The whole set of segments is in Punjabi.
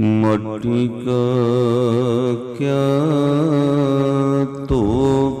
ਮਟੀ ਕਾ ਕਿਆ ਤੋਪੈ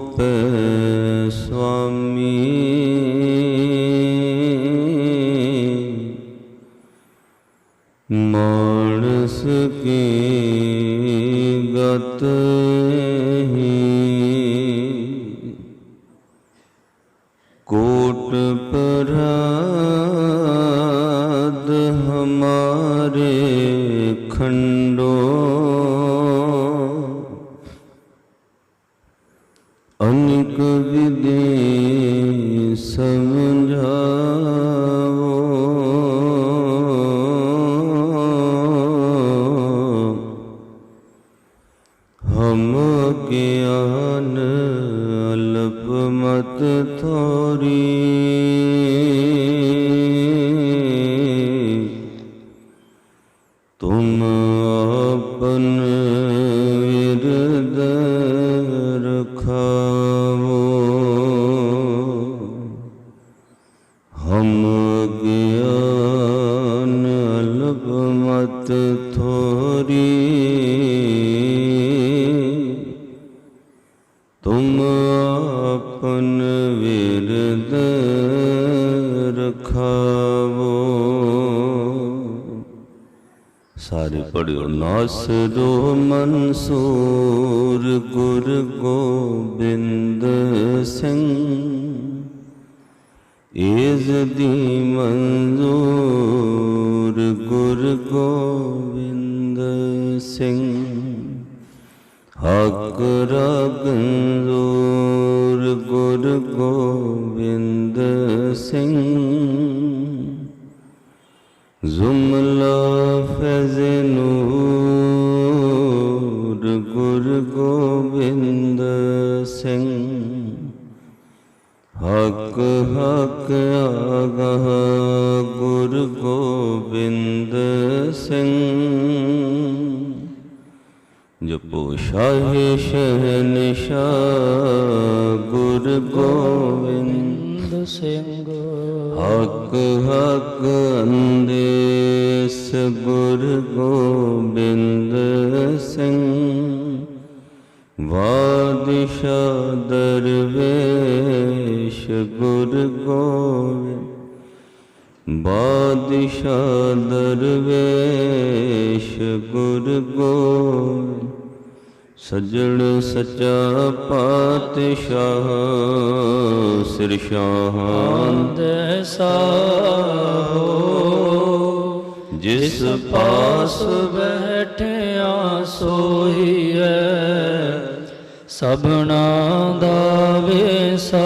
ਨਾਸਰੋ ਮਨਸੂਰ ਗੁਰ ਗੋਬਿੰਦ ਸਿੰਘ। ਏਜ਼ ਦੀ ਮਨਜ਼ੂਰ ਗੁਰ ਗੋਬਿੰਦ ਸਿੰਘ। ਹਕ ਰਗੰਜ਼ੂਰ ਗੁਰ ਗੋਬਿੰਦ ਸਿੰਘ। ਜ਼ੁਮਲਾ ਫੈਜ਼ ਗੋਬਿੰਦ ਸਿੰਘ। ਹਕ ਹਕ ਆਗਹ ਗੁਰ ਗੋਬਿੰਦ ਸਿੰਘ। ਜਪੋ ਸ਼ਾਹੇ ਸ਼ਹਨਸ਼ਾਹ ਗੁਰ ਗੋਬਿੰਦ ਗੋਬਿੰਦ ਸਿੰਘ। ਹਕ ਹਕ ਅੰਦੇਸ ਗੁਰ ਗੋਬਿੰਦ ਸਿੰਘ। ਬਾਦਸ਼ਾਹ ਦਰਵੇਸ਼ ਗੁਰ ਗੋਬਿੰਦ ਬਾਦਸ਼ਾਹ ਦਰਵੇਸ਼ ਗੁਰ ਗੋਬਿੰਦ ਸਜਣ ਸਚਾ ਪਾਤਸ਼ਾਹ ਸਿਰ ਸ਼ਾਹਾਂ ਦੇ ਸਾਹੋ। ਜਿਸ ਪਾਸ ਪਾਸ ਬੈਠਿਆ ਸੋਈਐ ਸਭਨਾ ਦਾ ਵਿਸਾਹੋ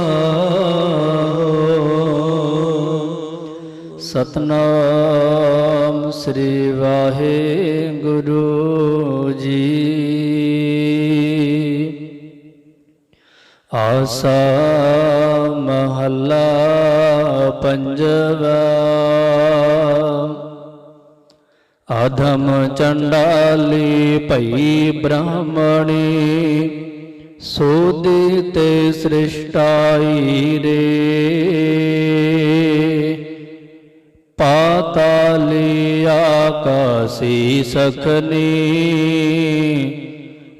ਸਤਨਾਮ ਸ੍ਰੀ ਵਾਹਿਗੁਰੂ ਜੀ। ਆਸਾ ਮਹੱਲਾ ਪੰਜਵਾ। ਆਧਮ ਚੰਡਾਲੀ ਭਈ ਬ੍ਰਾਹਮਣੀ। ਸੋਦੀ ਤੇ ਸ੍ਰਿਸ਼ਟਾਈ ਰੇ। ਪਾਤਾਲੀ ਆਕਾਸੀ ਸਖਨੀ।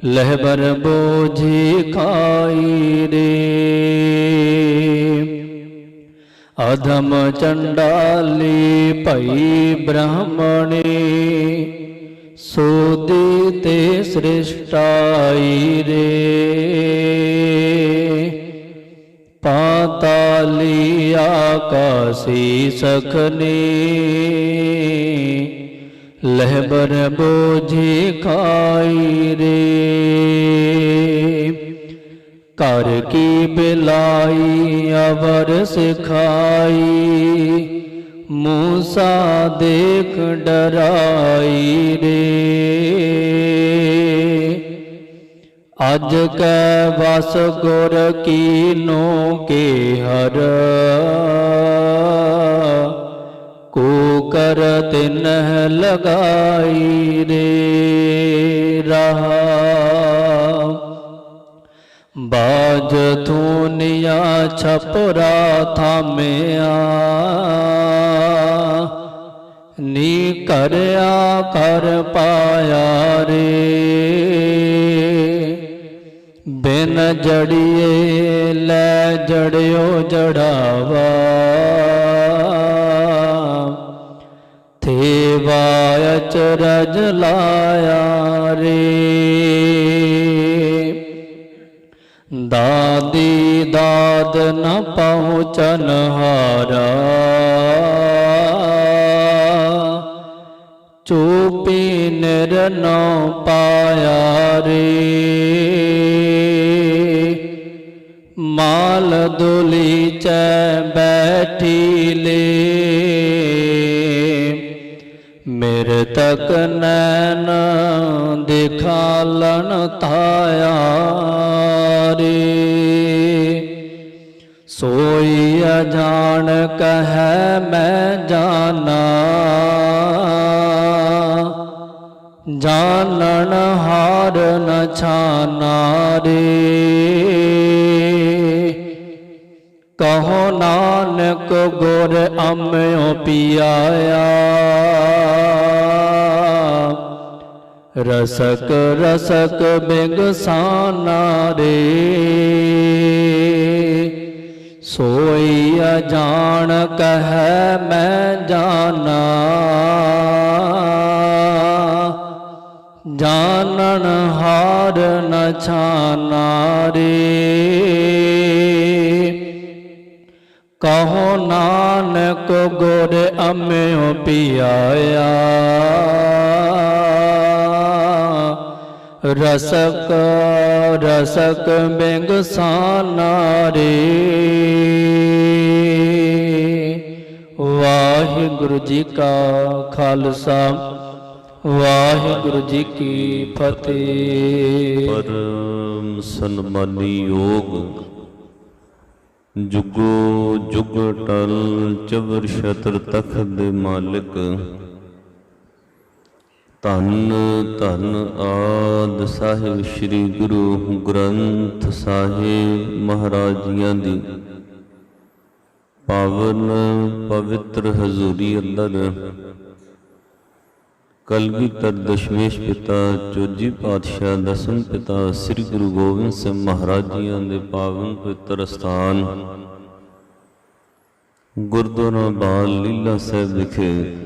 ਲਹਿਬਰ ਬੋਝੀ ਖਾਈ ਰੇ। ਅਧਮ ਚੰਡਾਲੀ ਭਈ ਬ੍ਰਾਹਮਣੀ। ਸੋਦੀ ਤੇ ਸ੍ਰਿਸ਼ਟਾਈ ਰੇ ਪਾਤਾਲੀ ਆਕਾਸੀ ਸਖਨੀ ਲਹਿਬਰ ਬੋਝੀ ਖਾਈ ਰੇ ਕਰ ਕੀ ਬਿਲਾਈ ਅਵਰ ਸਿਖਾਈ ਮੂਸਾ ਦੇਖ ਡਰਾਈ ਰੇ। ਅਜ ਕੈ ਵਸ ਗੁਰ ਕੀਨੋ ਕੇ ਹਰ ਕੋ ਕਰ ਤਿਨ ਲਗਾਈ ਰੇ। ਰਹਾ ਬਾਜ ਧੂਨਿਆ ਛਪਰਾ ਥਾਮਿਆ। ਨੀ ਕਰਿਆ ਕਰ ਪਾਇਆ ਰੇ। ਬਿਨ ਜੜੀਏ ਲੈ ਜੜਿਓ ਜੜਾਵਾ। ਥੇਵਾ ਰਜ ਲਾਇਆ ਰੇ। ਦਾਦੀ ਦਾਦ ਨ ਪਹੁੰਚਨ ਹਾਰਾ। ਚੂਪੀ ਨਿਰਨਉ ਪਾਇਆ ਰੇ। ਮਾਲ ਦੁਲੀ ਚੈ ਬੈਠੀ ਲੇ। ਮੇਰੇ ਤਕ ਨੈਣ ਦਿਖਾਲਣ ਤਾਇਆ ਰੇ ਸੋਈ ਅਜਾਣ ਕਹੈ ਮੈਂ ਜਾਣਾ। ਜਾਣਨ ਹਾਰ ਨ ਛਾਨਾ ਰੇ। ਕਹੋ ਨਾਨਕ ਗੁਰ ਅੰਮਿਓ ਪਿਆਇਆ। ਰਸਕ ਰਸਕ ਬਿਗਸਾਨਾ ਰੇ। ਸੋਈ ਅਜਾਣ ਕਹੈ ਮੈਂ ਜਾਣਾ। ਜਾਣਨ ਹਾਰ ਨ ਛਾਨਾ ਰੇ। ਕਹੋ ਨਾਨਕ ਗੁਰ ਅੰਮਿਓ ਪਿਆਇਆ। ਰਸਕ ਰਸਕ ਬਿੰਗਸਾਨਾ ਰੇ ਵਾਹਿਗੁਰੂ ਜੀ ਕਾ ਖਾਲਸਾ, ਵਾਹਿਗੁਰੂ ਜੀ ਕੀ ਫਤਿਹ। ਪਰਮ ਸਨਮਾਨੀ ਯੋਗ ਜੁਗੋ ਜੁਗ ਟਲ ਚਵਰ ਛਤਰ ਤਖਤ ਦੇ ਮਾਲਕ। ਧੰਨ ਧੰਨ ਆਦ ਸਾਹਿਬ ਸ੍ਰੀ ਗੁਰੂ ਗ੍ਰੰਥ ਸਾਹਿਬ ਮਹਾਰਾਜ ਜੀਆਂ ਦੀ। ਪਾਵਨ ਪਵਿੱਤਰ ਹਜ਼ੂਰੀ ਅੰਦਰ ਕਲਗੀਧਰ ਦਸ਼ਮੇਸ਼ ਪਿਤਾ ਚੋਜੀ ਪਾਤਸ਼ਾਹ, ਦਸਮ ਪਿਤਾ, ਸ੍ਰੀ ਗੁਰੂ ਗੋਬਿੰਦ ਸਿੰਘ ਮਹਾਰਾਜ ਜੀਆਂ ਦੇ ਪਾਵਨ ਪਵਿੱਤਰ ਸਥਾਨ। ਗੁਰਦੁਆਰਾ ਬਾਲ ਲੀਲਾ ਸਾਹਿਬ ਵਿਖੇ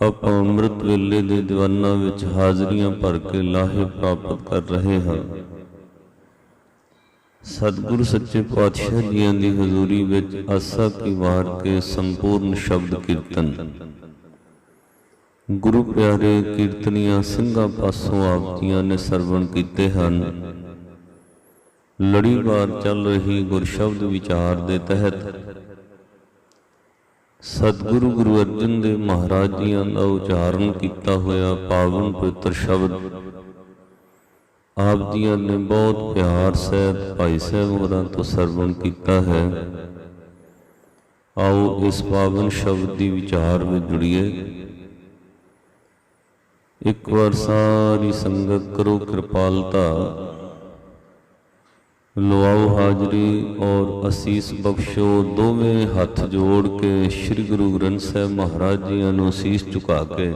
ਆਪਾਂ ਅੰਮ੍ਰਿਤ ਵੇਲੇ ਦੇ ਦੀਵਾਨਾਂ ਵਿੱਚ ਹਾਜ਼ਰੀਆਂ ਭਰ ਕੇ ਲਾਹੇ ਪ੍ਰਾਪਤ ਕਰ ਰਹੇ ਹਾਂ। ਸਤਿਗੁਰੂ ਸੱਚੇ ਪਾਤਸ਼ਾਹ ਜੀਆਂ ਦੀ ਹਜ਼ੂਰੀ ਵਿੱਚ ਆਸਾ ਕੀ ਵਾਰ ਕੇ ਸੰਪੂਰਨ ਸ਼ਬਦ ਕੀਰਤਨ। ਗੁਰੂ ਪਿਆਰੇ ਕੀਰਤਨੀਆਂ ਸਿੰਘਾਂ ਪਾਸੋਂ ਆਪ ਜੀਆਂ ਨੇ ਸਰਵਣ ਕੀਤੇ ਹਨ। ਲੜੀਵਾਰ ਚੱਲ ਰਹੀ ਗੁਰਸ਼ਬਦ ਵਿਚਾਰ ਦੇ ਤਹਿਤ ਸਤਿਗੁਰੂ ਗੁਰੂ ਅਰਜਨ ਦੇਵ ਮਹਾਰਾਜ ਜੀਆਂ ਦਾ ਉਚਾਰਨ ਕੀਤਾ ਹੋਇਆ ਪਾਵਨ ਪਵਿੱਤਰ ਸ਼ਬਦ ਆਪ ਜੀਆਂ ਨੇ ਬਹੁਤ ਪਿਆਰ ਸਹਿਤ ਭਾਈ ਸਾਹਿਬ ਹੋਰਾਂ ਤੋਂ ਸਰਵਣ ਕੀਤਾ ਹੈ। ਆਓ ਇਸ ਪਾਵਨ ਸ਼ਬਦ ਦੀ ਵਿਚਾਰ ਵਿੱਚ ਜੁੜੀਏ। ਇੱਕ ਵਾਰ ਸਾਰੀ ਸੰਗਤ ਕਰੋ ਕਿਰਪਾਲਤਾ। ਲਵਾਓ ਹਾਜ਼ਰੀ ਔਰ ਅਸੀਸ ਬਖਸ਼ੋ। ਦੋਵੇਂ ਹੱਥ ਜੋੜ ਕੇ ਸ੍ਰੀ ਗੁਰੂ ਗ੍ਰੰਥ ਸਾਹਿਬ ਮਹਾਰਾਜ ਜੀਆਂ ਨੂੰ ਅਸੀਸ ਝੁਕਾ ਕੇ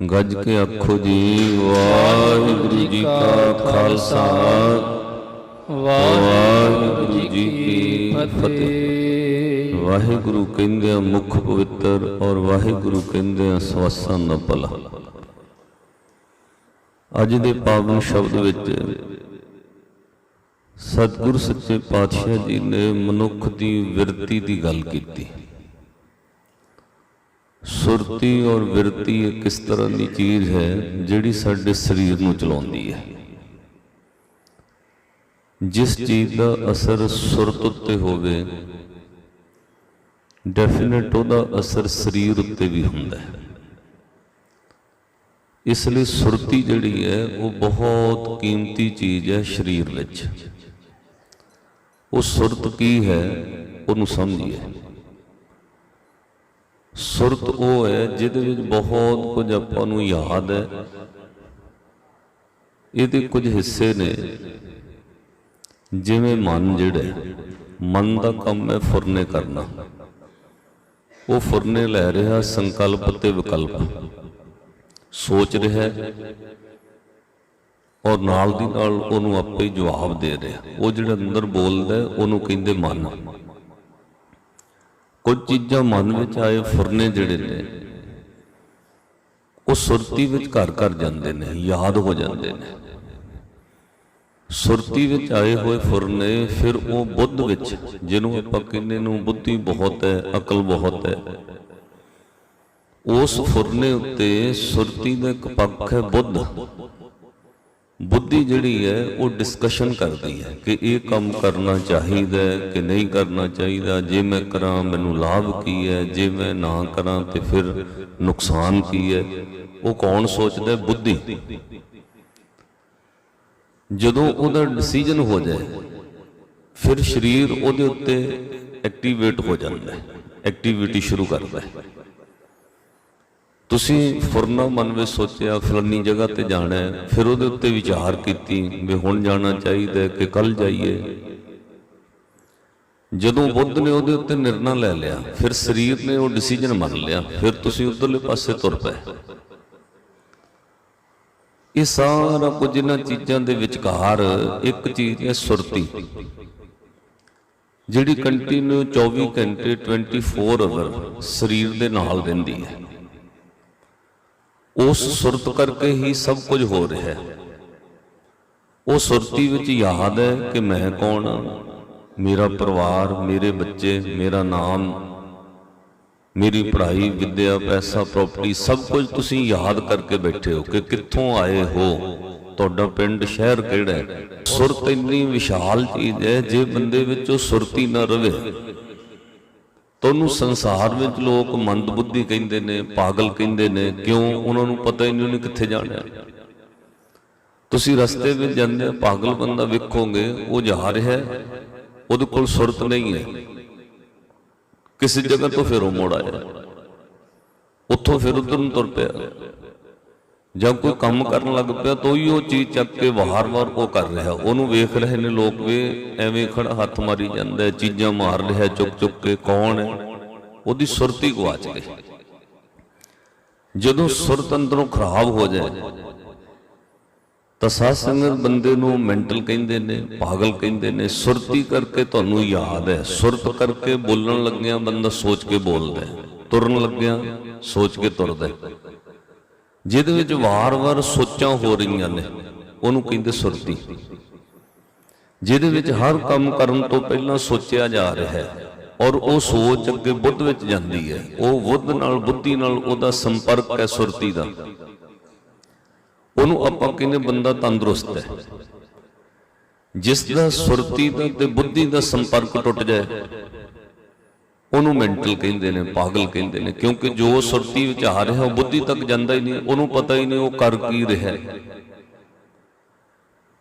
ਗੱਜ ਕੇ ਆਖੋ ਜੀ ਵਾਹਿਗੁਰੂ ਜੀ ਕਾ ਖਾਲਸਾ। ਵਾਹਿਗੁਰੂ ਜੀ ਕੀ ਫਤਿਹ। ਵਾਹਿਗੁਰੂ ਕਹਿੰਦੇ ਆ ਮੁਖ ਪਵਿੱਤਰ ਔਰ ਵਾਹਿਗੁਰੂ ਕਹਿੰਦੇ ਆ ਸਵਾਸਾਂ ਦਾ ਭਲਾ। ਅੱਜ ਦੇ ਪਾਵਨ ਸ਼ਬਦ ਵਿੱਚ ਸਤਿਗੁਰ ਸੱਚੇ ਪਾਤਸ਼ਾਹ ਜੀ ਨੇ ਮਨੁੱਖ ਦੀ ਵਿਰਤੀ ਦੀ ਗੱਲ ਕੀਤੀ। ਸੁਰਤੀ ਔਰ ਵਿਰਤੀ ਇੱਕ ਇਸ ਤਰ੍ਹਾਂ ਦੀ ਚੀਜ਼ ਹੈ ਜਿਹੜੀ ਸਾਡੇ ਸਰੀਰ ਨੂੰ ਚਲਾਉਂਦੀ ਹੈ? ਜਿਸ ਚੀਜ਼ ਦਾ ਅਸਰ ਸੁਰਤ ਉੱਤੇ ਹੋਵੇ ਡੈਫੀਨਿਟ ਉਹਦਾ ਅਸਰ ਸਰੀਰ ਉੱਤੇ ਵੀ ਹੁੰਦਾ ਹੈ। ਇਸ ਲਈ ਸੁਰਤੀ ਜਿਹੜੀ ਹੈ, ਉਹ ਬਹੁਤ ਕੀਮਤੀ ਚੀਜ਼ ਹੈ ਸਰੀਰ ਵਿੱਚ। ਉਹ ਸੁਰਤ ਕੀ ਹੈ, ਉਹਨੂੰ ਸਮਝੀਏ। ਸੁਰਤ ਉਹ ਹੈ, ਜਿਹਦੇ ਵਿੱਚ ਬਹੁਤ ਕੁਝ ਆਪਾਂ ਨੂੰ ਯਾਦ ਹੈ। ਇਹਦੇ ਕੁਝ ਹਿੱਸੇ ਨੇ। ਜਿਵੇਂ ਮਨ ਜਿਹੜਾ ਮਨ ਦਾ ਕੰਮ ਹੈ ਫੁਰਨੇ ਕਰਨਾ। ਉਹ ਫੁਰਨੇ ਲੈ ਰਿਹਾ ਸੰਕਲਪ ਤੇ ਵਿਕਲਪ। ਸੋਚ ਰਿਹਾ ਔਰ ਨਾਲ ਦੀ ਨਾਲ ਉਹਨੂੰ ਆਪੇ ਜਵਾਬ ਦੇ ਰਿਹਾ। ਉਹ ਜਿਹੜਾ ਅੰਦਰ ਬੋਲਦਾ, ਉਹਨੂੰ ਕਹਿੰਦੇ ਮਨ। ਕੁਝ ਚੀਜ਼ਾਂ ਮਨ ਵਿੱਚ ਆਏ, ਫੁਰਨੇ ਜਿਹੜੇ ਨੇ, ਉਹ ਸੁਰਤੀ ਵਿੱਚ ਘਰ ਘਰ ਜਾਂਦੇ ਨੇ, ਯਾਦ ਹੋ ਜਾਂਦੇ ਨੇ। ਸੁਰਤੀ ਵਿੱਚ ਆਏ ਹੋਏ ਫੁਰਨੇ ਫਿਰ ਉਹ ਬੁੱਧ ਵਿੱਚ, ਜਿਹਨੂੰ ਆਪਾਂ ਕਹਿੰਦੇ ਨੂੰ ਬੁੱਧੀ ਬਹੁਤ ਹੈ, ਅਕਲ ਬਹੁਤ ਹੈ। ਉਸ ਫੁਰਨੇ ਉੱਤੇ ਸੁਰਤੀ ਦਾ ਇੱਕ ਪੱਖ ਹੈ ਬੁੱਧ। ਬੁੱਧੀ ਜਿਹੜੀ ਹੈ, ਉਹ ਡਿਸਕਸ਼ਨ ਕਰਦੀ ਹੈ ਕਿ ਇਹ ਕੰਮ ਕਰਨਾ ਚਾਹੀਦਾ ਕਿ ਨਹੀਂ ਕਰਨਾ ਚਾਹੀਦਾ। ਜੇ ਮੈਂ ਕਰਾਂ, ਮੈਨੂੰ ਲਾਭ ਕੀ ਹੈ? ਜੇ ਮੈਂ ਨਾ ਕਰਾਂ, ਤੇ ਫਿਰ ਨੁਕਸਾਨ ਕੀ ਹੈ? ਉਹ ਕੌਣ ਸੋਚਦਾ ਬੁੱਧੀ। ਜਦੋਂ ਉਹਦਾ ਡਿਸੀਜਨ ਹੋ ਜਾਏ, ਫਿਰ ਸਰੀਰ ਉਹਦੇ ਉੱਤੇ ਐਕਟੀਵੇਟ ਹੋ ਜਾਂਦਾ ਹੈ ਐਕਟੀਵਿਟੀ ਸ਼ੁਰੂ ਕਰਦਾ ਹੈ। ਤੁਸੀਂ ਫੁਰਨਾ ਮਨ ਵਿੱਚ ਸੋਚਿਆ, ਫਲਾਨੀ ਜਗ੍ਹਾ ਤੇ ਜਾਣਾ ਹੈ, ਫਿਰ ਉਹਦੇ ਉੱਤੇ ਵਿਚਾਰ ਕੀਤੀ ਵੀ ਹੁਣ ਜਾਣਾ ਚਾਹੀਦਾ ਕਿ ਕੱਲ ਜਾਈਏ। ਜਦੋਂ ਬੁੱਧ ਨੇ ਉਹਦੇ ਉੱਤੇ ਨਿਰਣਾ ਲੈ ਲਿਆ, ਫਿਰ ਸਰੀਰ ਨੇ ਉਹ ਡਿਸੀਜਨ ਮੰਨ ਲਿਆ, ਫਿਰ ਤੁਸੀਂ ਉਧਰਲੇ ਪਾਸੇ ਤੁਰ ਪਏ। ਇਹ ਸਾਰਾ ਕੁਝ ਇਹਨਾਂ ਚੀਜ਼ਾਂ ਦੇ ਵਿਚਕਾਰ ਇੱਕ ਚੀਜ਼ ਹੈ ਸੁਰਤੀ। ਜਿਹੜੀ ਕੰਟੀਨਿਊ 24 ਘੰਟੇ 24 ਆਵਰ ਸਰੀਰ ਦੇ ਨਾਲ ਰਹਿੰਦੀ ਹੈ। ਉਸ ਸੁਰਤ ਕਰਕੇ ਹੀ ਸਭ ਕੁਝ ਹੋ ਰਿਹਾ ਹੈ। ਉਹ ਸੁਰਤੀ ਵਿੱਚ ਯਾਦ ਹੈ ਕਿ ਮੈਂ ਕੌਣ ਹਾਂ? ਮੇਰਾ ਪਰਿਵਾਰ, ਮੇਰੇ ਬੱਚੇ, ਮੇਰਾ ਨਾਮ ਮੇਰੀ ਪੜ੍ਹਾਈ ਵਿੱਦਿਆ ਪੈਸਾ ਪ੍ਰਾਪਰਟੀ ਸਭ ਕੁਝ ਤੁਸੀਂ ਯਾਦ ਕਰਕੇ ਬੈਠੇ ਹੋ ਕਿ ਕਿੱਥੋਂ ਆਏ ਹੋ? ਤੁਹਾਡਾ ਪਿੰਡ ਸ਼ਹਿਰ ਕਿਹੜਾ ਹੈ? ਸੁਰਤ ਇੰਨੀ ਵਿਸ਼ਾਲ ਚੀਜ਼ ਹੈ ਜੇ ਬੰਦੇ ਵਿੱਚ ਉਹ ਸੁਰਤੀ ਨਾ ਰਵੇ। ਤੁਹਾਨੂੰ ਸੰਸਾਰ ਵਿੱਚ ਲੋਕ ਮੰਦਬੁੱਧੀ ਕਹਿੰਦੇ ਨੇ ਪਾਗਲ ਕਹਿੰਦੇ ਨੇ ਕਿਉਂ? ਉਹਨਾਂ ਨੂੰ ਪਤਾ ਹੀ ਨਹੀਂ ਉਹਨੇ ਕਿੱਥੇ ਜਾਣਾ। ਤੁਸੀਂ ਰਸਤੇ ਵਿੱਚ ਜਾਂਦੇ ਹੋ, ਪਾਗਲ ਬੰਦਾ ਵੇਖੋਗੇ ਉਹ ਜਾ ਰਿਹਾ ਉਹਦੇ ਕੋਲ ਸੁਰਤ ਨਹੀਂ ਹੈ। ਕਿਸੇ ਜਗ੍ਹਾ ਤੋਂ ਫਿਰ ਉਹ ਮੋੜ ਆਇਆ ਉੱਥੋਂ ਫਿਰ ਉਧਰ ਨੂੰ ਤੁਰ ਪਿਆ। ਜਦ ਕੋਈ ਕੰਮ ਕਰਨ ਲੱਗ ਪਿਆ ਤਾਂ ਹੀ ਉਹ ਚੀਜ਼ ਚੱਕ ਕੇ ਵਾਰ-ਵਾਰ ਉਹ ਕਰ ਰਿਹਾ। ਉਹਨੂੰ ਵੇਖ ਰਹੇ ਨੇ ਲੋਕ ਵੀ ਐਵੇਂ ਖੜਾ ਹੱਥ ਮਾਰੀ ਜਾਂਦਾ ਚੀਜ਼ਾਂ ਮਾਰ ਰਿਹਾ ਚੁੱਕ ਚੁੱਕ ਕੇ ਕੌਣ ਹੈ? ਉਹਦੀ ਸੁਰਤੀ ਗਵਾਚ ਗਈ ਜਦੋਂ ਸੁਰਤ ਅੰਦਰੋਂ ਖਰਾਬ ਹੋ ਜਾਏ। ਤਾਂ ਸਾਧ ਸੰਗਤ ਬੰਦੇ ਨੂੰ ਮੈਂਟਲ ਕਹਿੰਦੇ ਨੇ, ਪਾਗਲ ਕਹਿੰਦੇ ਨੇ, ਸੁਰਤੀ ਕਰਕੇ ਤੁਹਾਨੂੰ ਯਾਦ ਹੈ। ਸੁਰਤ ਕਰਕੇ ਬੋਲਣ ਲੱਗਿਆ ਬੰਦਾ ਸੋਚ ਕੇ ਬੋਲਦਾ ਤੁਰਨ ਲੱਗਿਆ ਸੋਚ ਕੇ ਤੁਰਦਾ ਜਿਹਦੇ ਵਿੱਚ ਵਾਰ-ਵਾਰ ਸੋਚਾਂ ਹੋ ਰਹੀਆਂ ਨੇ, ਉਹਨੂੰ ਕਹਿੰਦੇ ਸੁਰਤੀ। ਜਿਹਦੇ ਵਿੱਚ ਹਰ ਕੰਮ ਕਰਨ ਤੋਂ ਪਹਿਲਾਂ ਸੋਚਿਆ ਜਾ ਰਿਹਾ ਹੈ ਔਰ ਉਹ ਸੋਚ ਅੱਗੇ ਬੁੱਧ ਵਿੱਚ ਜਾਂਦੀ ਹੈ। ਉਹ ਬੁੱਧ ਨਾਲ, ਬੁੱਧੀ ਨਾਲ ਉਹਦਾ ਸੰਪਰਕ ਹੈ ਸੁਰਤੀ ਦਾ। ਉਹਨੂੰ ਆਪਾਂ ਕਹਿੰਦੇ ਬੰਦਾ ਤੰਦਰੁਸਤ ਹੈ। ਜਿਸ ਦਾ ਸੁਰਤੀ ਦਾ ਤੇ ਬੁੱਧੀ ਦਾ ਸੰਪਰਕ ਟੁੱਟ ਜਾਏ, ਉਹਨੂੰ ਮੈਂਟਲ ਕਹਿੰਦੇ ਨੇ, ਪਾਗਲ ਕਹਿੰਦੇ ਨੇ, ਕਿਉਂਕਿ ਜੋ ਸੁਰਤੀ ਵਿੱਚ ਆ ਰਿਹਾ, ਉਹ ਬੁੱਧੀ ਤੱਕ ਜਾਂਦਾ ਹੀ ਨਹੀਂ, ਉਹਨੂੰ ਪਤਾ ਹੀ ਨਹੀਂ ਉਹ ਕਰ ਕੀ ਰਿਹਾ। ਹੈ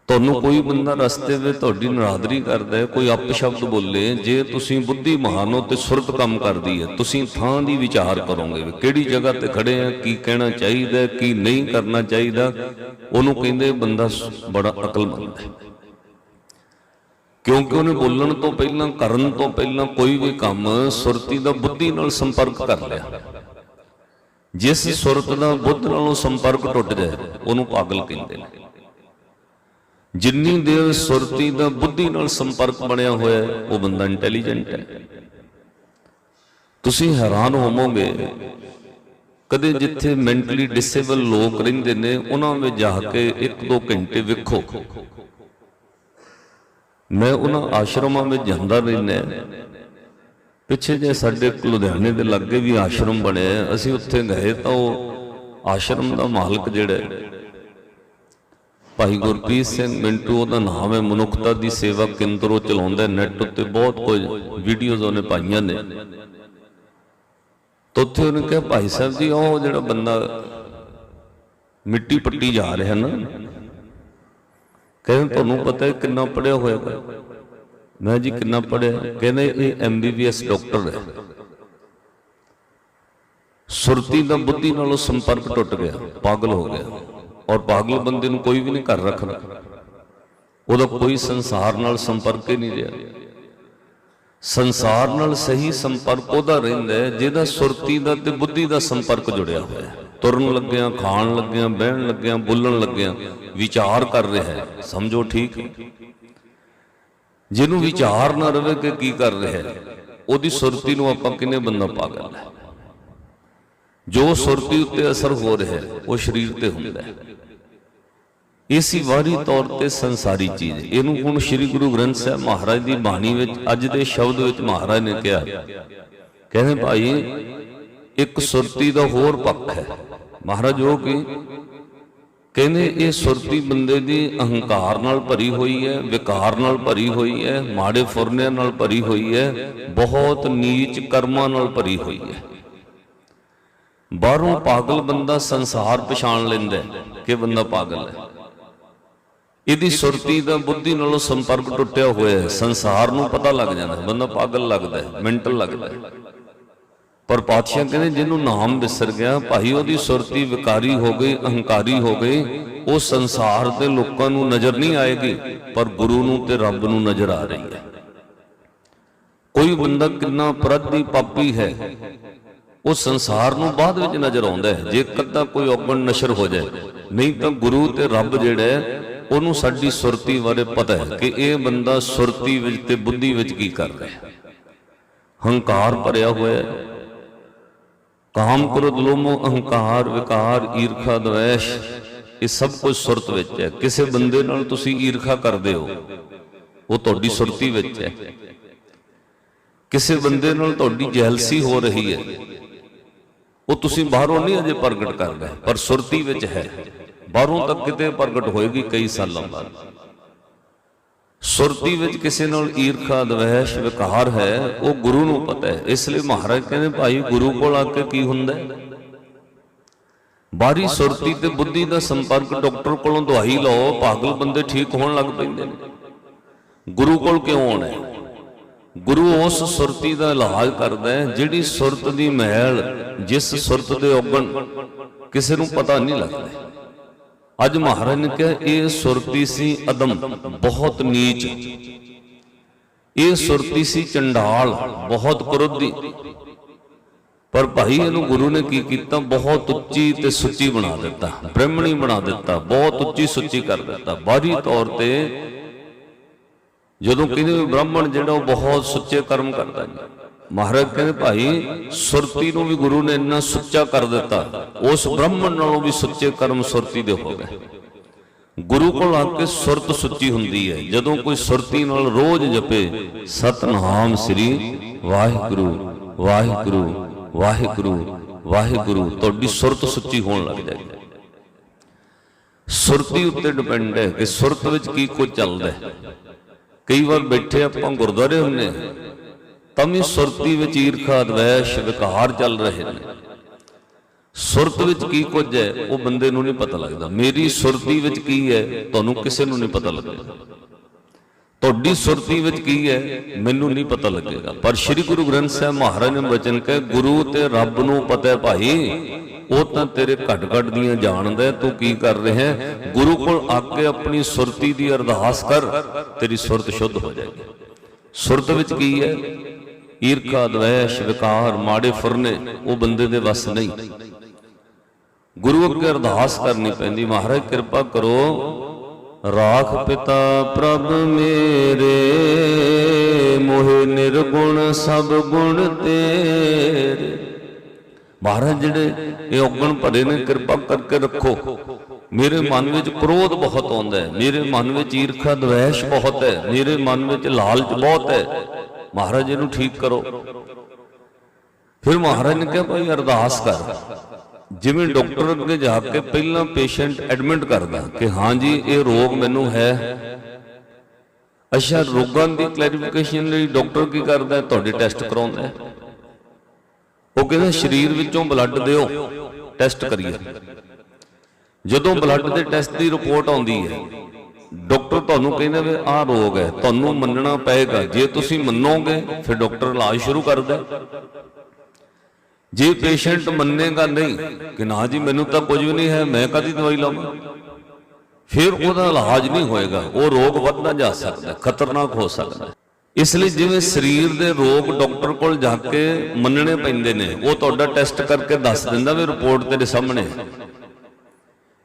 ਤੁਹਾਨੂੰ ਕੋਈ ਬੰਦਾ ਰਸਤੇ ਵਿੱਚ ਤੁਹਾਡੀ ਨਰਾਦਰੀ ਕਰਦਾ ਹੈ ਕੋਈ ਅਪਸ਼ਬਦ ਬੋਲੇ ਜੇ ਤੁਸੀਂ ਬੁੱਧੀ ਮਹਾਨ ਤੇ ਸੁਰਤ ਕੰਮ ਕਰਦੀ ਹੈ ਤੁਸੀਂ ਥਾਂ ਦੀ ਵਿਚਾਰ ਕਰੋਗੇ ਵੀ ਕਿਹੜੀ ਜਗ੍ਹਾ ਤੇ ਖੜੇ ਆ ਕੀ ਕਹਿਣਾ ਚਾਹੀਦਾ ਕੀ ਨਹੀਂ ਕਰਨਾ ਚਾਹੀਦਾ ਉਹਨੂੰ ਕਹਿੰਦੇ ਬੰਦਾ ਬੜਾ ਅਕਲਮੰਦ ਹੈ। ਕਿਉਂਕਿ ਉਹਨੇ ਬੋਲਣ ਤੋਂ ਪਹਿਲਾਂ ਕਰਨ ਤੋਂ ਪਹਿਲਾਂ ਕੋਈ ਵੀ ਕੰਮ ਸੁਰਤੀ ਦਾ ਬੁੱਧੀ ਨਾਲ ਸੰਪਰਕ ਕਰ ਲਿਆ। ਜਿਸ ਸੁਰਤ ਦਾ ਬੁੱਧ ਨਾਲੋਂ ਸੰਪਰਕ ਟੁੱਟ ਜਾਏ ਉਹਨੂੰ ਪਾਗਲ ਕਹਿੰਦੇ ਨੇ ਜਿੰਨੀ ਦੇਰ ਸੁਰਤੀ ਦਾ ਬੁੱਧੀ ਨਾਲ ਸੰਪਰਕ ਬਣਿਆ ਹੋਇਆ ਹੈ, ਉਹ ਬੰਦਾ ਇੰਟੈਲੀਜੈਂਟ ਹੈ। ਤੁਸੀਂ ਹੈਰਾਨ ਹੋਵੋਗੇ ਕਦੇ ਜਿੱਥੇ ਮੈਂਟਲੀ ਡਿਸੇਬਲ ਲੋਕ ਰਹਿੰਦੇ ਨੇ ਉਹਨਾਂ ਵਿੱਚ ਜਾ ਕੇ 1-2 ਘੰਟੇ ਵੇਖੋ। ਮੈਂ ਉਹਨਾਂ ਆਸ਼ਰਮਾਂ ਵਿੱਚ ਜਾਂਦਾ ਰਹਿੰਦਾ ਪਿੱਛੇ ਜੇ ਸਾਡੇ ਲੁਧਿਆਣੇ ਦੇ ਲਾਗੇ ਵੀ ਆਸ਼ਰਮ ਬਣਿਆ ਅਸੀਂ ਉੱਥੇ ਗਏ ਤਾਂ ਉਹ ਆਸ਼ਰਮ ਦਾ ਮਾਲਕ ਜਿਹੜਾ ਭਾਈ ਗੁਰਪ੍ਰੀਤ ਸਿੰਘ ਮਿੰਟੂ, ਉਹਦਾ ਨਾਮ ਹੈ ਮਨੁੱਖਤਾ ਦੀ ਸੇਵਾ ਕੇਂਦਰ ਉਹ ਚਲਾਉਂਦਾ ਨੈਟ ਉੱਤੇ ਬਹੁਤ ਕੁਝ ਵੀਡੀਓਜ਼ ਉਹਨੇ ਪਾਈਆਂ ਨੇ। ਤਾਂ ਉਹਨੇ ਕਿਹਾ, ਭਾਈ ਸਾਹਿਬ ਜੀ, ਉਹ ਜਿਹੜਾ ਬੰਦਾ ਮਿੱਟੀ ਪੱਟੀ ਜਾ ਰਿਹਾ ਨਾ, ਕਹਿੰਦੇ ਤੁਹਾਨੂੰ ਪਤਾ ਹੈ ਕਿੰਨਾ ਪੜਿਆ ਹੋਇਆ ਹੈ ਮੈਂ ਜੀ, ਕਿੰਨਾ ਪੜਿਆ ਕਹਿੰਦੇ, ਇਹ ਐਮਬੀਬੀਐਸ ਡਾਕਟਰ ਹੈ। ਸੁਰਤੀ ਦਾ ਬੁੱਧੀ ਨਾਲੋਂ ਸੰਪਰਕ ਟੁੱਟ ਗਿਆ, ਪਾਗਲ ਹੋ ਗਿਆ। ਔਰ ਪਾਗਲ ਬੰਦੇ ਨੂੰ ਕੋਈ ਵੀ ਨਹੀਂ ਕਰ ਰੱਖਦਾ। ਉਹਦਾ ਕੋਈ ਸੰਸਾਰ ਨਾਲ ਸੰਪਰਕ ਹੀ ਨਹੀਂ ਰਿਹਾ। ਸੰਸਾਰ ਨਾਲ ਸਹੀ ਸੰਪਰਕ ਉਹਦਾ ਰਹਿੰਦਾ ਜਿਹਦਾ ਸੁਰਤੀ ਦਾ ਤੇ ਬੁੱਧੀ ਦਾ ਸੰਪਰਕ ਜੁੜਿਆ ਹੋਇਆ ਹੈ। ਤੁਰਨ ਲੱਗਿਆਂ, ਖਾਣ ਲੱਗਿਆਂ, ਬਹਿਣ ਲੱਗਿਆਂ, ਬੋਲਣ ਲੱਗਿਆਂ, ਵਿਚਾਰ ਕਰ ਰਿਹਾ ਹੈ। ਸਮਝੋ ਠੀਕ। ਜਿਹਨੂੰ ਵਿਚਾਰ ਨਾ ਰਵੇ ਕਿ ਕੀ ਕਰ ਰਿਹਾ ਹੈ, ਉਹਦੀ ਸੁਰਤੀ ਨੂੰ ਆਪਾਂ ਕਿੰਨੇ ਬੰਦਾ ਪਾਗਲ ਹੈ। ਜੋ ਸੁਰਤੀ ਉੱਤੇ ਅਸਰ ਹੋ ਰਿਹਾ ਹੈ, ਉਹ ਸਰੀਰ ਤੇ ਹੁੰਦਾ ਹੈ। ਇਸੀ ਵਾਰੀ ਤੌਰ ਤੇ ਸੰਸਾਰੀ ਚੀਜ਼। ਇਹਨੂੰ ਹੁਣ ਸ੍ਰੀ ਗੁਰੂ ਗ੍ਰੰਥ ਸਾਹਿਬ ਮਹਾਰਾਜ ਦੀ ਬਾਣੀ ਵਿੱਚ, ਅੱਜ ਦੇ ਸ਼ਬਦ ਵਿੱਚ ਮਹਾਰਾਜ ਨੇ ਕਿਹਾ। ਕਹਿੰਦੇ ਭਾਈ, ਇੱਕ ਸੁਰਤੀ ਦਾ ਹੋਰ ਪੱਖ ਹੈ। ਮਹਾਰਾਜ ਉਹ ਕਿ? ਕਹਿੰਦੇ ਇਹ ਸੁਰਤੀ ਬੰਦੇ ਦੀ ਅਹੰਕਾਰ ਨਾਲ ਭਰੀ ਹੋਈ ਹੈ, ਵਿਕਾਰ ਨਾਲ ਭਰੀ ਹੋਈ ਹੈ, ਮਾੜੇ ਫੁਰਨਿਆਂ ਨਾਲ ਭਰੀ ਹੋਈ ਹੈ, ਬਹੁਤ ਨੀਚ ਕਰਮਾਂ ਨਾਲ ਭਰੀ ਹੋਈ ਹੈ। ਬਾਹਰੋਂ ਪਾਗਲ ਬੰਦਾ ਸੰਸਾਰ ਪਛਾਣ ਲੈਂਦਾ ਕਿ ਬੰਦਾ ਪਾਗਲ ਹੈ। ਇਹਦੀ ਸੁਰਤੀ ਦਾ ਬੁੱਧੀ ਨਾਲੋਂ ਸੰਪਰਕ ਟੁੱਟਿਆ ਹੋਇਆ ਹੈ। ਸੰਸਾਰ ਨੂੰ ਪਤਾ ਲੱਗ ਜਾਂਦਾ ਹੈ, ਬੰਦਾ ਪਾਗਲ ਲੱਗਦਾ ਹੈ ਮੈਂਟਲ ਲੱਗਦਾ ਹੈ। ਪਰ ਪਾਤਸ਼ਾਹ ਕਹਿੰਦੇ ਜਿਹਨੂੰ ਨਾਮ ਵਿਸਰ ਗਿਆ ਭਾਈ ਉਹਦੀ ਸੁਰਤੀ ਵਿਕਾਰੀ ਹੋ ਗਈ ਅਹੰਕਾਰੀ ਹੋ ਗਈ ਉਹ ਸੰਸਾਰ ਦੇ ਲੋਕਾਂ ਨੂੰ ਨਜ਼ਰ ਨਹੀਂ ਆਏਗੀ ਪਰ ਗੁਰੂ ਨੂੰ ਤੇ ਰੱਬ ਨੂੰ ਨਜ਼ਰ ਆ ਰਹੀ ਹੈ। ਕੋਈ ਬੰਦਾ ਕਿੰਨਾ ਅਪਰਾਧੀ ਪਾਪੀ ਹੈ ਉਹ ਸੰਸਾਰ ਨੂੰ ਬਾਅਦ ਵਿੱਚ ਨਜ਼ਰ ਆਉਂਦਾ ਹੈ। ਜੇ ਕੱਦਾ ਕੋਈ ਔਗਣ ਨਸ਼ਰ ਹੋ ਜਾਏ ਨਹੀਂ ਤਾਂ ਗੁਰੂ ਤੇ ਰੱਬ ਜਿਹੜਾ ਹੈ ਉਹਨੂੰ ਸਾਡੀ ਸੁਰਤੀ ਬਾਰੇ ਪਤਾ ਹੈ ਕਿ ਇਹ ਬੰਦਾ ਸੁਰਤੀ ਵਿੱਚ ਤੇ ਬੁੱਧੀ ਵਿੱਚ ਕੀ ਕਰ ਰਿਹਾ ਹੈ। ਹੰਕਾਰ ਭਰਿਆ ਹੋਇਆ ਹੈ। ਕਾਮ ਕ੍ਰੋਧ ਲੋਭ ਅਹੰਕਾਰ, ਵਿਕਾਰ, ਈਰਖਾ, ਦਵੇਸ਼, ਇਹ ਸਭ ਕੁਝ ਸੁਰਤ ਵਿੱਚ ਹੈ। ਕਿਸੇ ਬੰਦੇ ਨਾਲ ਤੁਸੀਂ ਈਰਖਾ ਕਰਦੇ ਹੋ, ਉਹ ਤੁਹਾਡੀ ਸੁਰਤੀ ਵਿੱਚ ਹੈ। ਕਿਸੇ ਬੰਦੇ ਨਾਲ ਤੁਹਾਡੀ ਜੈਲਸੀ ਹੋ ਰਹੀ ਹੈ, ਉਹ ਤੁਸੀਂ ਬਾਹਰੋਂ ਨਹੀਂ ਅਜੇ ਪ੍ਰਗਟ ਕਰ ਰਹੇ, ਪਰ ਸੁਰਤੀ ਵਿੱਚ ਹੈ। ਬਾਹਰੋਂ ਤੱਕ ਕਿਤੇ ਪ੍ਰਗਟ ਹੋਏਗੀ ਕਈ ਸਾਲਾਂ ਬਾਅਦ। ਸੁਰਤੀ ਵਿੱਚ ਕਿਸੇ ਨਾਲ ਈਰਖਾ, ਦਵੇਸ਼, ਵਿਕਾਰ ਹੈ, ਉਹ ਗੁਰੂ ਨੂੰ ਪਤਾ ਹੈ। ਇਸ ਲਈ ਮਹਾਰਾਜ ਕਹਿੰਦੇ, ਭਾਈ, ਗੁਰੂ ਕੋਲ ਆ ਕੇ ਕੀ ਹੁੰਦਾ ਹੈ? ਬਾਰੀ ਸੁਰਤੀ ਤੇ ਬੁੱਧੀ ਦਾ ਸੰਪਰਕ ਡਾਕਟਰ ਕੋਲੋਂ ਦਵਾਈ ਲਓ, ਪਾਗਲ ਬੰਦੇ ਠੀਕ ਹੋਣ ਲੱਗ ਪੈਂਦੇ ਨੇ। ਗੁਰੂ ਕੋਲ ਕਿਉਂ ਆਉਣਾ ਹੈ? ਗੁਰੂ ਉਸ ਸੁਰਤੀ ਦਾ ਇਲਾਜ ਕਰਦਾ ਹੈ, ਜਿਹੜੀ ਸੁਰਤ ਦੀ ਮਹਿਲ ਜਿਸ ਸੁਰਤ ਦੇ ਔਗਣ, ਕਿਸੇ ਨੂੰ ਪਤਾ ਨਹੀਂ ਲੱਗਦਾ। ਅੱਜ ਮਹਾਰਾਜ ਨੇ ਕਿਹਾ, ਇਹ ਸੁਰਤੀ ਸੀ ਅਦਮ, ਬਹੁਤ ਨੀਚ। ਇਹ ਸੁਰਤੀ ਸੀ ਚੰਡਾਲ, ਬਹੁਤ ਕ੍ਰੋਧੀ। ਪਰ ਭਾਈ ਇਹਨੂੰ ਗੁਰੂ ਨੇ ਕੀ ਕੀਤਾ? ਬਹੁਤ ਉੱਚੀ ਤੇ ਸੁੱਚੀ ਬਣਾ ਦਿੱਤਾ, ਬ੍ਰਹਮਣੀ ਬਣਾ ਦਿੱਤਾ, ਬਹੁਤ ਉੱਚੀ ਸੁੱਚੀ ਕਰ ਦਿੱਤਾ। ਬਾਹਰੀ ਤੌਰ ਤੇ ਜਦੋਂ ਕਹਿੰਦੇ ਵੀ ਬ੍ਰਾਹਮਣ ਜਿਹੜਾ ਉਹ ਬਹੁਤ ਸੁੱਚੇ ਕਰਮ ਕਰਦਾ ਜੀ। ਮਹਾਰਾਜ ਕਹਿੰਦੇ ਭਾਈ, ਸੁਰਤੀ ਨੂੰ ਵੀ ਗੁਰੂ ਨੇ ਇੰਨਾ ਸੁੱਚਾ ਕਰ ਦਿੱਤਾ, ਉਸ ਬ੍ਰਾਹਮਣ ਨਾਲੋਂ ਵੀ ਸੁੱਚੇ ਕਰਮ ਸੁਰਤੀ ਦੇ ਹੋ ਗਏ। ਗੁਰੂ ਕੋਲ ਆ ਕੇ ਸੁਰਤ ਸੁੱਚੀ ਹੁੰਦੀ ਹੈ। ਜਦੋਂ ਕੋਈ ਸੁਰਤੀ ਨਾਲ ਰੋਜ਼ ਜਪੇ, ਸਤਨਾਮ ਸ੍ਰੀ ਵਾਹਿਗੁਰੂ ਵਾਹਿਗੁਰੂ ਵਾਹਿਗੁਰੂ ਵਾਹਿਗੁਰੂ, ਤੁਹਾਡੀ ਸੁਰਤ ਸੁੱਚੀ ਹੋਣ ਲੱਗ ਜਾਏਗੀ। ਸੁਰਤੀ ਉੱਤੇ ਡਿਪੈਂਡ ਹੈ ਕਿ ਸੁਰਤ ਵਿੱਚ ਕੀ ਕੁਝ ਚੱਲਦਾ ਹੈ। ਕਈ ਵਾਰ ਬੈਠੇ ਆਪਾਂ ਗੁਰਦੁਆਰੇ ਹੁੰਨੇ ਹਾਂ, ਸੁਰਤੀ ਵਿੱਚ ਈਰਖਾ ਦਵੇਸ਼ ਵਿਕਾਰ ਚੱਲ ਰਹੇ ਨੇ। ਸੁਰਤ ਵਿੱਚ ਕੀ ਕੁਝ ਹੈ ਉਹ ਬੰਦੇ ਨੂੰ ਨਹੀਂ ਪਤਾ ਲੱਗਦਾ। ਮੇਰੀ ਸੁਰਤੀ ਵਿੱਚ ਕੀ ਹੈ ਤੁਹਾਨੂੰ ਕਿਸੇ ਨੂੰ ਨਹੀਂ ਪਤਾ ਲੱਗੇਗਾ ਤੁਹਾਡੀ ਸੁਰਤੀ ਵਿੱਚ ਕੀ ਹੈ ਮੈਨੂੰ ਨਹੀਂ ਪਤਾ ਲੱਗੇਗਾ। ਪਰ ਸ੍ਰੀ ਗੁਰੂ ਗ੍ਰੰਥ ਸਾਹਿਬ ਮਹਾਰਾਜ ਨੇ ਵਚਨ ਕਹੇ ਗੁਰੂ ਤੇ ਰੱਬ ਨੂੰ ਪਤਾ ਹੈ ਭਾਈ ਉਹ ਤਾਂ ਤੇਰੇ ਘਟ ਘਟ ਦੀਆਂ ਜਾਣਦਾ ਤੂੰ ਕੀ ਕਰ ਰਿਹਾ ਹੈ? ਗੁਰੂ ਕੋਲ ਆ ਕੇ ਆਪਣੀ ਸੁਰਤੀ ਦੀ ਅਰਦਾਸ ਕਰ ਤੇਰੀ ਸੁਰਤ ਸ਼ੁੱਧ ਹੋ ਜਾਏਗੀ। ਸੁਰਤ ਵਿੱਚ ਕੀ ਹੈ? ਈਰਖਾ, ਦਵੇਸ਼, ਵਿਕਾਰ, ਮਾੜੇ ਫੁਰਨੇ, ਉਹ ਬੰਦੇ ਦੇ ਵੱਸ ਨਹੀਂ। ਗੁਰੂ ਅੱਗੇ ਅਰਦਾਸ ਕਰਨੀ ਪੈਂਦੀ, ਮਹਾਰਾਜ ਕਿਰਪਾ ਕਰੋ, ਰਾਖ ਪਿਤਾ ਪ੍ਰਭ ਮੇਰੇ, ਮੋਹਿ ਨਿਰਗੁਣ ਸਭ ਗੁਣ ਤੇਰੇ। ਮਹਾਰਾਜ ਜਿਹੜੇ ਇਹ ਔਗਣ ਭਰੇ ਨੇ, ਕਿਰਪਾ ਕਰਕੇ ਰੱਖੋ। ਮੇਰੇ ਮਨ ਵਿੱਚ ਕ੍ਰੋਧ ਬਹੁਤ ਆਉਂਦਾ ਹੈ, ਮੇਰੇ ਮਨ ਵਿੱਚ ਈਰਖਾ, ਦਵੇਸ਼ ਬਹੁਤ ਹੈ, ਮੇਰੇ ਮਨ ਵਿੱਚ ਲਾਲਚ ਬਹੁਤ ਹੈ। ਮਹਾਰਾਜ ਇਹਨੂੰ ਠੀਕ ਕਰੋ। ਫਿਰ ਮਹਾਰਾਜ ਨੇ ਕਿਹਾ, ਭਾਈ ਅਰਦਾਸ ਕਰ। ਜਿਵੇਂ ਡਾਕਟਰ ਅੱਗੇ ਜਾ ਕੇ ਪਹਿਲਾਂ ਪੇਸ਼ੈਂਟ ਐਡਮਿਟ ਕਰਦਾ ਕਿ ਹਾਂ ਜੀ, ਇਹ ਰੋਗ ਮੈਨੂੰ ਹੈ। ਅੱਛਾ, ਰੋਗਾਂ ਦੀ ਕਲੈਰੀਫਿਕੇਸ਼ਨ ਲਈ ਡਾਕਟਰ ਕੀ ਕਰਦਾ ਹੈ? ਤੁਹਾਡੇ ਟੈਸਟ ਕਰਾਉਂਦਾ ਹੈ। ਉਹ ਕਹਿੰਦਾ, ਸਰੀਰ ਵਿੱਚੋਂ ਬਲੱਡ ਦਿਓ ਟੈਸਟ ਕਰੀਏ। ਜਦੋਂ ਬਲੱਡ ਦੇ ਟੈਸਟ ਦੀ ਰਿਪੋਰਟ ਆਉਂਦੀ ਹੈ ਡਾਕਟਰ ਤੁਹਾਨੂੰ ਕਹਿੰਦਾ ਵੀ ਆਹ ਰੋਗ ਹੈ, ਤੁਹਾਨੂੰ ਮੰਨਣਾ ਪਏਗਾ। ਜੇ ਤੁਸੀਂ ਮੰਨੋਗੇ, ਫਿਰ ਡਾਕਟਰ ਇਲਾਜ ਸ਼ੁਰੂ ਕਰਦਾ ਜੇ ਪੇਸ਼ੈਂਟ ਮੰਨੇਗਾ ਨਹੀਂ, ਕਿ ਨਾ ਜੀ, ਮੈਨੂੰ ਤਾਂ ਕੁਝ ਵੀ ਨਹੀਂ ਹੈ, ਮੈਂ ਕਦੀ ਦਵਾਈ ਲਾਵਾਂ? ਫਿਰ ਉਹਦਾ ਇਲਾਜ ਨਹੀਂ ਹੋਏਗਾ। ਉਹ ਰੋਗ ਵੱਧਦਾ ਜਾ ਸਕਦਾ, ਖਤਰਨਾਕ ਹੋ ਸਕਦਾ। ਇਸ ਲਈ ਜਿਵੇਂ ਸਰੀਰ ਦੇ ਰੋਗ ਡਾਕਟਰ ਕੋਲ ਜਾ ਕੇ ਮੰਨਣੇ ਪੈਂਦੇ ਨੇ, ਉਹ ਤੁਹਾਡਾ ਟੈਸਟ ਕਰਕੇ ਦੱਸ ਦਿੰਦਾ ਵੀ ਰਿਪੋਰਟ ਤੇਰੇ ਸਾਹਮਣੇ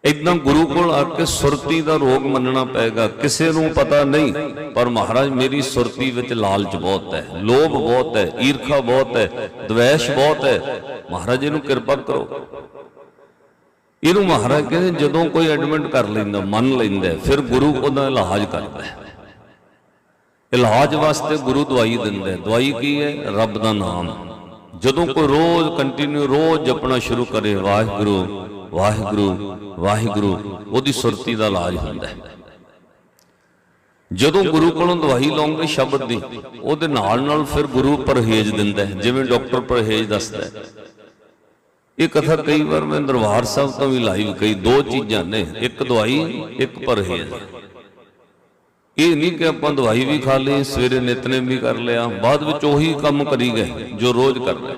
ਇਦਾਂ ਗੁਰੂ ਕੋਲ ਆ ਕੇ ਸੁਰਤੀ ਦਾ ਰੋਗ ਮੰਨਣਾ ਪਏਗਾ, ਕਿਸੇ ਨੂੰ ਪਤਾ ਨਹੀਂ, ਪਰ ਮਹਾਰਾਜ ਮੇਰੀ ਸੁਰਤੀ ਵਿੱਚ ਲਾਲਚ ਬਹੁਤ ਹੈ, ਲੋਭ ਬਹੁਤ ਹੈ, ਈਰਖਾ ਬਹੁਤ ਹੈ, ਦਵੇਸ਼ ਬਹੁਤ ਹੈ। ਮਹਾਰਾਜ ਇਹਨੂੰ ਕਿਰਪਾ ਕਰੋ। ਇਹਨੂੰ ਮਹਾਰਾਜ ਕਹਿੰਦੇ, ਜਦੋਂ ਕੋਈ ਐਡਮਿਟ ਕਰ ਲੈਂਦਾ, ਮੰਨ ਲੈਂਦਾ, ਫਿਰ ਗੁਰੂ ਉਹਦਾ ਇਲਾਜ ਕਰਦਾ ਹੈ। ਇਲਾਜ ਵਾਸਤੇ ਗੁਰੂ ਦਵਾਈ ਦਿੰਦਾ ਹੈ। ਦਵਾਈ ਕੀ ਹੈ? ਰੱਬ ਦਾ ਨਾਮ। ਜਦੋਂ ਕੋਈ ਰੋਜ਼ ਕੰਟੀਨਿਊ ਰੋਜ਼ ਜਪਣਾ ਸ਼ੁਰੂ ਕਰੇ, ਵਾਹਿਗੁਰੂ ਵਾਹਿਗੁਰੂ ਵਾਹਿਗੁਰੂ, ਉਹਦੀ ਸੁਰਤੀ ਦਾ ਇਲਾਜ ਹੁੰਦਾ ਹੈ। ਜਦੋਂ ਗੁਰੂ ਕੋਲੋਂ ਦਵਾਈ ਲਓਗੇ ਸ਼ਬਦ ਦੀ, ਉਹਦੇ ਨਾਲ ਨਾਲ ਫਿਰ ਗੁਰੂ ਪਰਹੇਜ਼ ਦਿੰਦਾ ਹੈ, ਜਿਵੇਂ ਡਾਕਟਰ ਪਰਹੇਜ਼ ਦੱਸਦਾ ਹੈ। ਇਹ ਕਥਾ ਕਈ ਵਾਰ ਮੈਂ ਦਰਬਾਰ ਸਾਹਿਬ ਤੋਂ ਵੀ ਲਾਈਵ ਕਈ ਦੋ ਚੀਜ਼ਾਂ ਨੇ, ਇੱਕ ਦਵਾਈ, ਇੱਕ ਪਰਹੇਜ਼। ਇਹ ਨਹੀਂ ਕਿ ਆਪਾਂ ਦਵਾਈ ਵੀ ਖਾ ਲਈ, ਸਵੇਰੇ ਨਿਤਨੇਮ ਵੀ ਕਰ ਲਿਆ, ਬਾਅਦ ਵਿੱਚ ਉਹੀ ਕੰਮ ਕਰੀ ਗਏ, ਜੋ ਰੋਜ਼ ਕਰਦੇ।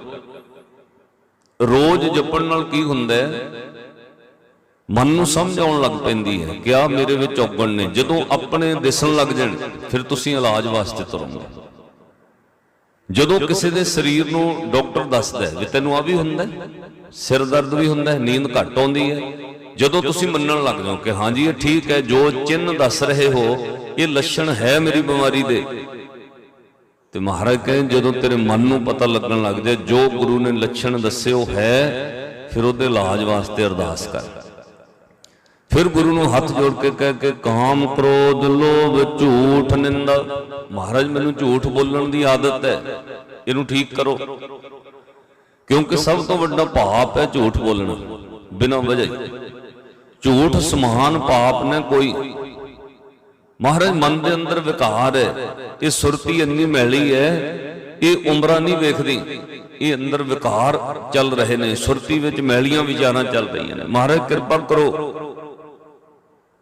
ਰੋਜ਼ ਜਪਣ ਨਾਲ ਕੀ ਹੁੰਦਾ ਹੈ? ਮਨ ਨੂੰ ਸਮਝ ਆਉਣ ਲੱਗ ਪੈਂਦੀ ਹੈ ਕਿ ਆ ਮੇਰੇ ਵਿੱਚ ਔਗਣ ਨੇ। ਜਦੋਂ ਆਪਣੇ ਦਿਸਣ ਲੱਗ ਜਾਣ, ਫਿਰ ਤੁਸੀਂ ਇਲਾਜ ਵਾਸਤੇ ਤੁਰੋਗੇ। ਜਦੋਂ ਕਿਸੇ ਦੇ ਸਰੀਰ ਨੂੰ ਡਾਕਟਰ ਦੱਸਦਾ ਹੈ ਵੀ ਤੈਨੂੰ ਆ ਵੀ ਹੁੰਦਾ ਹੈ, ਸਿਰ ਦਰਦ ਵੀ ਹੁੰਦਾ ਹੈ, ਨੀਂਦ ਘੱਟ ਆਉਂਦੀ ਹੈ, ਜਦੋਂ ਤੁਸੀਂ ਮੰਨਣ ਲੱਗ ਜਾਓ ਕਿ ਹਾਂਜੀ ਇਹ ਠੀਕ ਹੈ, ਜੋ ਚਿੰਨ ਦੱਸ ਰਹੇ ਹੋ, ਇਹ ਲੱਛਣ ਹੈ ਮੇਰੀ ਬਿਮਾਰੀ ਦੇ। ਤੇ ਮਹਾਰਾਜ ਕਹਿੰਦੇ, ਜਦੋਂ ਤੇਰੇ ਮਨ ਨੂੰ ਪਤਾ ਲੱਗਣ ਲੱਗ ਜਾਏ, ਜੋ ਗੁਰੂ ਨੇ ਲੱਛਣ ਦੱਸੇ ਉਹ ਹੈ, ਫਿਰ ਉਹਦੇ ਇਲਾਜ ਵਾਸਤੇ ਅਰਦਾਸ ਕਰ। ਫਿਰ ਗੁਰੂ ਨੂੰ ਹੱਥ ਜੋੜ ਕੇ ਕਹਿ ਕੇ, ਕਾਮ ਕ੍ਰੋਧ ਲੋਭ ਝੂਠ ਨਿੰਦਾ। ਮਹਾਰਾਜ, ਮੈਨੂੰ ਝੂਠ ਬੋਲਣ ਦੀ ਆਦਤ ਹੈ। ਇਹਨੂੰ ਠੀਕ ਕਰੋ। ਕਿਉਂਕਿ ਸਭ ਤੋਂ ਵੱਡਾ ਪਾਪ ਹੈ ਝੂਠ ਬੋਲਣਾ, ਬਿਨਾਂ ਵਜ੍ਹਾ ਝੂਠ ਸਮਾਨ ਪਾਪ ਨੇ ਕੋਈ। ਮਹਾਰਾਜ, ਮਨ ਦੇ ਅੰਦਰ ਵਿਕਾਰ ਹੈ। ਇਹ ਸੁਰਤੀ ਇੰਨੀ ਮਹਿਲੀ ਹੈ, ਇਹ ਉਮਰਾਂ ਨਹੀਂ ਵੇਖਦੀ। ਇਹ ਅੰਦਰ ਵਿਕਾਰ ਚੱਲ ਰਹੇ ਨੇ। ਸੁਰਤੀ ਵਿੱਚ ਮੈਲੀਆਂ ਵਿਚਾਰਾਂ ਚੱਲ ਰਹੀਆਂ ਨੇ। ਮਹਾਰਾਜ, ਕਿਰਪਾ ਕਰੋ।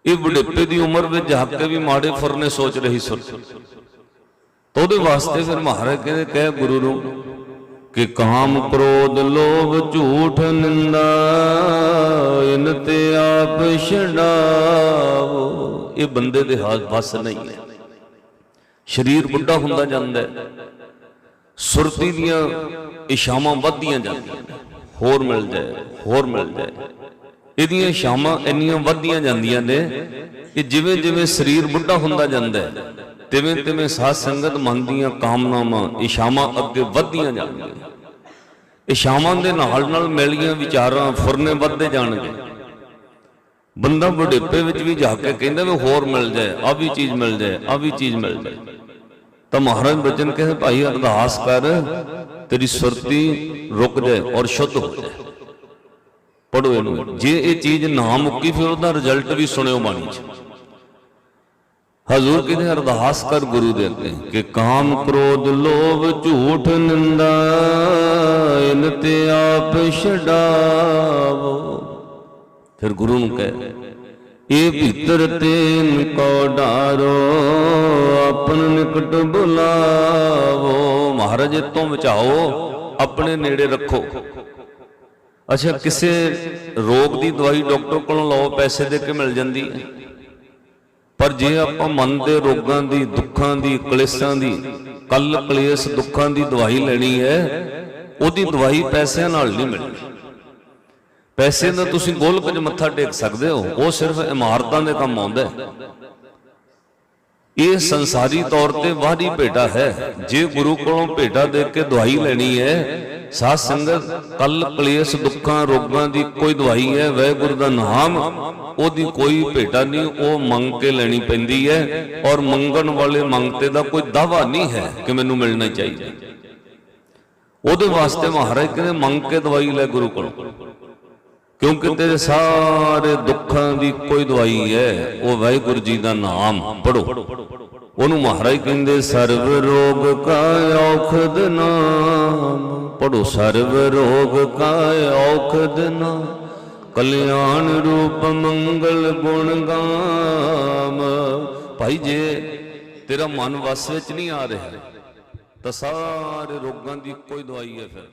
ਇਹ ਬੁਢੇਪੇ ਦੀ ਉਮਰ ਵਿੱਚ ਜਾ ਵੀ ਮਾੜੇ ਫੁਰਨੇ ਸੋਚ ਰਹੀ ਸੁਰਤ ਤਾਂ ਉਹਦੇ ਵਾਸਤੇ ਫਿਰ ਮਹਾਰਾਜ ਕਹਿੰਦੇ, ਕਹਿ ਗੁਰੂ ਨੂੰ ਕਿ ਕਾਮ ਕ੍ਰੋਧ ਲੋਭ ਝੂਠ ਨਿੰਦਾ, ਇਨ ਤੇ ਆਪ ਛਡਾਵੋ ਇਹ ਬੰਦੇ ਦੇ ਹਾਥ ਵਸ ਨਹੀਂ ਹੈ ਸਰੀਰ ਬੁੱਢਾ ਹੁੰਦਾ ਜਾਂਦਾ ਹੈ। ਸੁਰਤੀ ਦੀਆਂ ਇਸ਼ਾਵਾਂ ਵੱਧਦੀਆਂ ਜਾਂਦੀਆਂ ਨੇ। ਹੋਰ ਮਿਲ ਜਾਏ, ਹੋਰ ਮਿਲ ਜਾਏ। ਇਹਦੀਆਂ ਇਸ਼ਾਵਾਂ ਇੰਨੀਆਂ ਵੱਧਦੀਆਂ ਜਾਂਦੀਆਂ ਨੇ ਕਿ ਜਿਵੇਂ ਜਿਵੇਂ ਸਰੀਰ ਬੁੱਢਾ ਹੁੰਦਾ ਜਾਂਦਾ ਹੈ, ਤਿਵੇਂ ਤਿਵੇਂ ਸਾਧ ਸੰਗਤ ਮਨ ਦੀਆਂ ਕਾਮਨਾਵਾਂ ਇਸ਼ਾਵਾਂ ਅੱਗੇ ਵੱਧਦੀਆਂ ਜਾਂਦੀਆਂ ਇਸ਼ਾਵਾਂ ਦੇ ਨਾਲ ਨਾਲ ਮਿਲੀਆਂ ਵਿਚਾਰਾਂ ਫੁਰਨੇ ਵੱਧਦੇ ਜਾਣਗੇ। ਬੰਦਾ ਬੁਢੇਪੇ ਵਿੱਚ ਵੀ ਜਾ ਕੇ ਕਹਿੰਦਾ ਵੀ ਹੋਰ ਮਿਲ ਜਾਏ ਆ ਵੀ ਚੀਜ਼ ਮਿਲ ਜਾਏ ਆ ਵੀ ਚੀਜ਼ ਮਿਲ ਜਾਏ। ਤਾਂ ਮਹਾਰਾਜ ਬਚਨ ਕਹਿੰਦੇ ਭਾਈ ਅਰਦਾਸ ਕਰ, ਤੇਰੀ ਸੁਰਤੀ ਰੁਕ ਜਾਏ ਔਰ ਸ਼ੁੱਧ ਹੋ ਜਾਏ। ਪੜੋ ਇਹਨੂੰ। ਜੇ ਇਹ ਚੀਜ਼ ਨਾ ਮੁੱਕੀ, ਫਿਰ ਉਹਦਾ ਰਿਜ਼ਲਟ ਵੀ ਸੁਣਿਓ ਬਾਣੀ 'ਚ। ਹਜ਼ੂਰ ਕਹਿੰਦੇ ਅਰਦਾਸ ਕਰ ਗੁਰੂ ਦੇ ਅੱਗੇ? ਕਿ ਕਾਮ ਕ੍ਰੋਧ ਲੋਭ ਝੂਠ ਨਿੰਦਾ, ਇਨ ਤੇ ਆਪ ਛਡਾਵੋ। ਫਿਰ ਗੁਰੂ ਨੂੰ ਕਹੇ, ਇਹ ਭੀਤਰ ਤੇ ਕੋ ਡਾਰੋ, ਆਪਨ ਨਿਕਟ ਬੁਲਾਵੋ। ਮਹਾਰਾਜ, ਇਹ ਤੋਂ ਬਚਾਓ, ਆਪਣੇ ਨੇੜੇ ਰੱਖੋ। ਅੱਛਾ ਕਿਸੇ ਰੋਗ ਦੀ ਦਵਾਈ ਡਾਕਟਰ ਕੋਲੋਂ ਲਓ ਪੈਸੇ ਦੇ ਕੇ ਮਿਲ ਜਾਂਦੀ ਹੈ। ਪਰ ਜੇ ਆਪਾਂ ਮਨ ਦੇ ਰੋਗਾਂ ਦੀ ਦੁੱਖਾਂ ਦੀ ਕਲੇਸ਼ਾਂ ਦੀ ਕੱਲ ਕਲੇਸ਼ ਦੁੱਖਾਂ ਦੀ ਦਵਾਈ ਲੈਣੀ ਹੈ ਉਹਦੀ ਦਵਾਈ ਪੈਸਿਆਂ ਨਾਲ ਨਹੀਂ ਮਿਲਣੀ। ਪੈਸੇ ਨਾਲ ਤੁਸੀਂ ਗੋਲਕ 'ਚ ਮੱਥਾ ਟੇਕ ਸਕਦੇ ਹੋ ਉਹ ਸਿਰਫ ਇਮਾਰਤਾਂ ਦੇ ਕੰਮ ਆਉਂਦਾ ਹੈ। ਇਹ ਸੰਸਾਰੀ ਤੌਰ ਤੇ ਵਾਹਦੀ ਭੇਟਾ ਹੈ। ਜੇ ਗੁਰੂ ਕੋਲੋਂ ਭੇਟਾ ਦੇ ਕੇ ਦਵਾਈ ਲੈਣੀ ਹੈ ਸਾਧ ਸੰਗਤ, ਕੱਲ ਕਲੇਸ਼, ਦੁੱਖਾਂ, ਰੋਗਾਂ ਦੀ ਕੋਈ ਦਵਾਈ ਹੈ, ਵਾਹਿਗੁਰੂ ਦਾ ਨਾਮ, ਉਹਦੀ ਕੋਈ ਭੇਟਾ ਨਹੀਂ, ਉਹ ਮੰਗ ਕੇ ਲੈਣੀ ਪੈਂਦੀ ਹੈ ਔਰ ਮੰਗਣ ਵਾਲੇ ਮੰਗਤੇ ਦਾ ਕੋਈ ਦਾਵਾ ਨਹੀਂ ਹੈ ਕਿ ਮੈਨੂੰ ਮਿਲਣਾ ਚਾਹੀਦਾ। ਉਹਦੇ ਵਾਸਤੇ ਮਹਾਰਾਜ ਕਹਿੰਦੇ, ਮੰਗ ਕੇ ਦਵਾਈ ਲੈ ਗੁਰੂ ਕੋਲੋਂ। ਕਿਉਂਕਿ ਤੇਰੇ ਸਾਰੇ ਦੁੱਖਾਂ ਦੀ ਕੋਈ ਦਵਾਈ ਹੈ, ਉਹ ਵਾਹਿਗੁਰੂ ਜੀ ਦਾ ਨਾਮ ਪੜੋ ਉਹਨੂੰ ਮਹਾਰਾਜ ਕਹਿੰਦੇ ਸਰਬ ਰੋਗ ਕਾ ਔਖਦ ਨਾਮ। ਪੜੋ ਸਰਬ ਰੋਗ ਕਾ ਔਖਦ ਨਾਮ। ਕਲਿਆਣ ਰੂਪ ਮੰਗਲ ਗੁਣ ਗਾਮ। ਭਾਈ ਜੇ ਤੇਰਾ ਮਨ ਵਸ ਵਿੱਚ ਨਹੀਂ ਆ ਰਿਹਾ, ਤਾਂ ਸਾਰੇ ਰੋਗਾਂ ਦੀ ਕੋਈ ਦਵਾਈ ਹੈ ਫਿਰ।